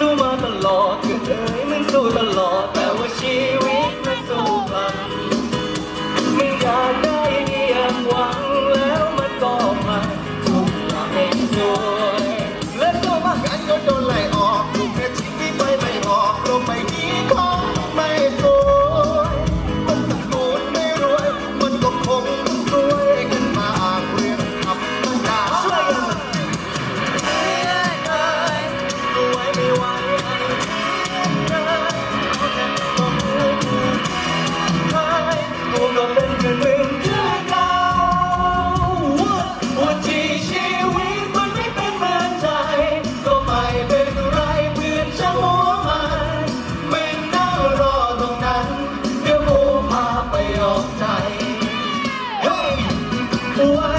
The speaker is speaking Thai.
สู้มาตลอดเธอเอ๋ยมันสู้ตลอดแต่ว่าชีว Go